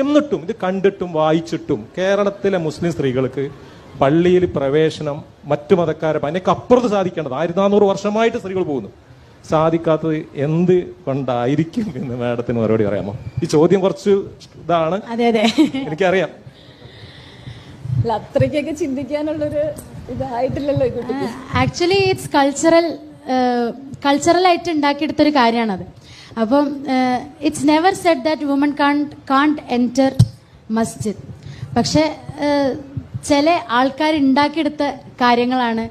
എന്നിട്ടും ഇത് കണ്ടിട്ടും വായിച്ചിട്ടും കേരളത്തിലെ മുസ്ലിം സ്ത്രീകൾക്ക് പള്ളിയിൽ പ്രവേശനം മറ്റു മതക്കാരെ അതിനൊക്കെ അപ്പുറത്ത് സാധിക്കേണ്ടത്. ആയിരത്തി നാനൂറ് വർഷമായിട്ട് സ്ത്രീകൾ പോകുന്നു. സാധിക്കാത്തത് എന്ത് കൊണ്ടായിരിക്കും എന്ന് മാഡത്തിന് മറുപടി പറയാമോ? ഈ ചോദ്യം കുറച്ച് ഇതാണ്. അതെ അതെ. എനിക്കറിയാം. അത്രയ്ക്കൊക്കെ ചിന്തിക്കാനുള്ളൊരു ഇതായിട്ടില്ലല്ലോ ആക്ച്വലി ഇറ്റ്സ് കൾച്ചറൽ കൾച്ചറൽ ആയിട്ട് ഉണ്ടാക്കിയെടുത്തൊരു കാര്യമാണത്. അപ്പം it's never said that woman can't can't enter മസ്ജിദ് പക്ഷേ ചില ആൾക്കാർ ഉണ്ടാക്കിയെടുത്ത കാര്യങ്ങളാണ്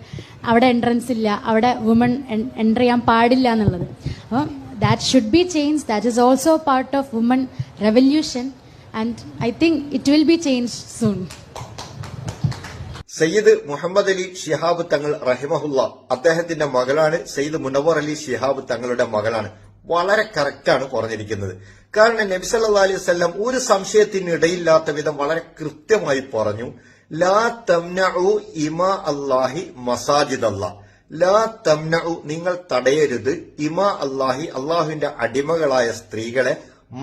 അവിടെ എൻട്രൻസ് ഇല്ല അവിടെ വുമൺ എന്റർ ചെയ്യാൻ പാടില്ല എന്നുള്ളത്. അപ്പം that should be change that is also part of woman revolution and I think it will be change soon Sayyid Muhammad Ali Shihab Thangal റഹിമഹുല്ല അദ്ദേഹത്തിന്റെ മകളാണ് സയ്യിദ് മുനവർ അലി ഷിഹാബ് തങ്ങളുടെ മകളാണ്. വളരെ കറക്റ്റാണ് പറഞ്ഞിരിക്കുന്നത്. കാരണം നബി സല്ലാ അലൈഹി വസല്ലം ഒരു സംശയത്തിന് ഇടയില്ലാത്ത വിധം വളരെ കൃത്യമായി പറഞ്ഞു ലാ തംനഉ ഇമാ അല്ലാഹി മസാജിദ് അല്ലാഹ് ലാ തംനഉ നിങ്ങൾ തടയരുത് ഇമാ അല്ലാഹി അള്ളാഹുവിന്റെ അടിമകളായ സ്ത്രീകളെ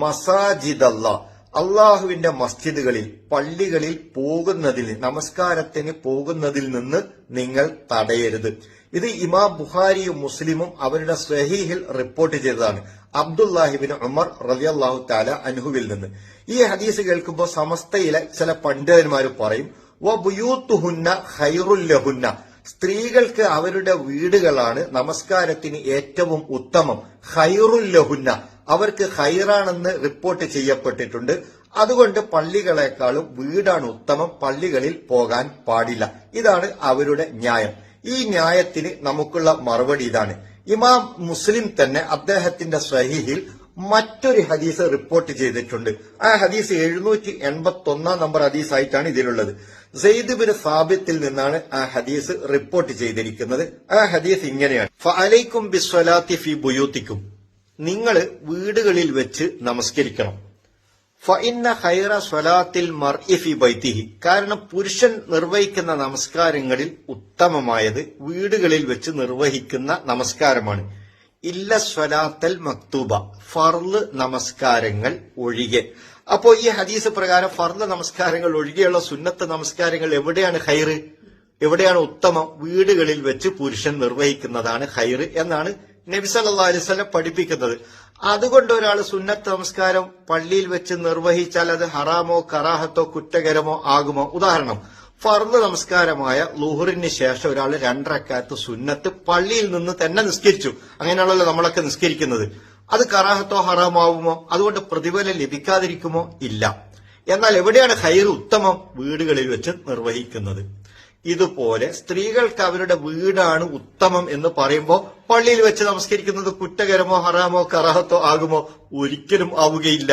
മസാജിദ് അല്ലാഹ് അള്ളാഹുവിന്റെ മസ്ജിദുകളിൽ പള്ളികളിൽ പോകുന്നതിൽ നമസ്കാരത്തിന് പോകുന്നതിൽ നിന്ന് നിങ്ങൾ തടയരുത്. ഇത് ഇമാം ബുഹാരിയും മുസ്ലിമും അവരുടെ സ്വഹീഹിൽ റിപ്പോർട്ട് ചെയ്തതാണ്. അബ്ദുല്ലാഹിബിൻ ഉമർ റളിയല്ലാഹു താല അനുഹുവിൽ നിന്ന്. ഈ ഹദീസ് കേൾക്കുമ്പോൾ സമസ്തയിലെ ചില പണ്ഡിതന്മാർ പറയും വ ബുയൂത്തുഹുന്ന ഖൈറുല്ലഹുന്ന സ്ത്രീകൾക്ക് അവരുടെ വീടുകളാണ് നമസ്കാരത്തിന് ഏറ്റവും ഉത്തമം. ഖൈറുല്ലഹുന്ന അവർക്ക് ഹൈറാണെന്ന് റിപ്പോർട്ട് ചെയ്യപ്പെട്ടിട്ടുണ്ട്. അതുകൊണ്ട് പള്ളികളെക്കാളും വീടാണ് ഉത്തമം. പള്ളികളിൽ പോകാൻ പാടില്ല. ഇതാണ് അവരുടെ ന്യായം. ഈ ന്യായത്തിന് നമുക്കുള്ള മറുപടി ഇതാണ്. ഇമാം മുസ്ലിം തന്നെ അദ്ദേഹത്തിന്റെ സഹിഹിൽ മറ്റൊരു ഹദീസ് റിപ്പോർട്ട് ചെയ്തിട്ടുണ്ട്. ആ ഹദീസ് എഴുന്നൂറ്റി എൺപത്തി ഒന്നാം നമ്പർ ഹദീസായിട്ടാണ് ഇതിലുള്ളത്. സെയ്ദ് ബിൻ സാബിത്തിൽ നിന്നാണ് ആ ഹദീസ് റിപ്പോർട്ട് ചെയ്തിരിക്കുന്നത്. ആ ഹദീസ് ഇങ്ങനെയാണ്. ഫലൈക്കും ബിസ്വലാത്തി ഫി ബുയൂത്തിക്കും. നിങ്ങൾ വീടുകളിൽ വെച്ച് നമസ്കരിക്കണം. ഫഇന്ന ഹൈറ സ്വലാത്തിൽ മർ ഇഫി ബൈത്തിഹി കാരണം പുരുഷൻ നിർവഹിക്കുന്ന നമസ്കാരങ്ങളിൽ ഉത്തമമായത് വീടുകളിൽ വെച്ച് നിർവഹിക്കുന്ന നമസ്കാരമാണ്. ഇല്ല സ്വലാത്തൽ മക്തൂബ. ഫർൾ നമസ്കാരങ്ങൾ ഒഴികെ. അപ്പോ ഈ ഹദീസ് പ്രകാരം ഫർൾ നമസ്കാരങ്ങൾ ഒഴികെയുള്ള സുന്നത്ത് നമസ്കാരങ്ങൾ എവിടെയാണ് ഹൈറ് എവിടെയാണ് ഉത്തമം? വീടുകളിൽ വെച്ച് പുരുഷൻ നിർവഹിക്കുന്നതാണ് ഹൈറ് എന്നാണ് നബി സല്ലല്ലാഹു അലൈഹി വസല്ലം പഠിപ്പിക്കുന്നത്. അതുകൊണ്ട് ഒരാൾ സുന്നത്ത് നമസ്കാരം പള്ളിയിൽ വെച്ച് നിർവഹിച്ചാൽ അത് ഹറാമോ കറാഹത്തോ കുറ്റകരമോ ആകുമോ? ഉദാഹരണം ഫർദ് നമസ്കാരമായ ലുഹറിന് ശേഷം ഒരാൾ രണ്ടരക്കാലത്ത് സുന്നത്ത് പള്ളിയിൽ നിന്ന് തന്നെ നിസ്കരിച്ചു. അങ്ങനെയാണല്ലോ നമ്മളൊക്കെ നിസ്കരിക്കുന്നത്. അത് കറാഹത്തോ ഹറാമോ ആവുമോ? അതുകൊണ്ട് പ്രതിഫലം ലഭിക്കാതിരിക്കുമോ? ഇല്ല. എന്നാൽ എവിടെയാണ് ഹൈർ ഉത്തമം? വീടുകളിൽ വെച്ച് നിർവഹിക്കുന്നത്. ഇതുപോലെ സ്ത്രീകൾക്ക് അവരുടെ വീടാണ് ഉത്തമം എന്ന് പറയുമ്പോൾ പള്ളിയിൽ വെച്ച് നമസ്കരിക്കുന്നത് കുറ്റകരമോ ഹറാമോ കറാഹത്തോ ആകുമോ ഒരിക്കലും ആവുകയില്ല.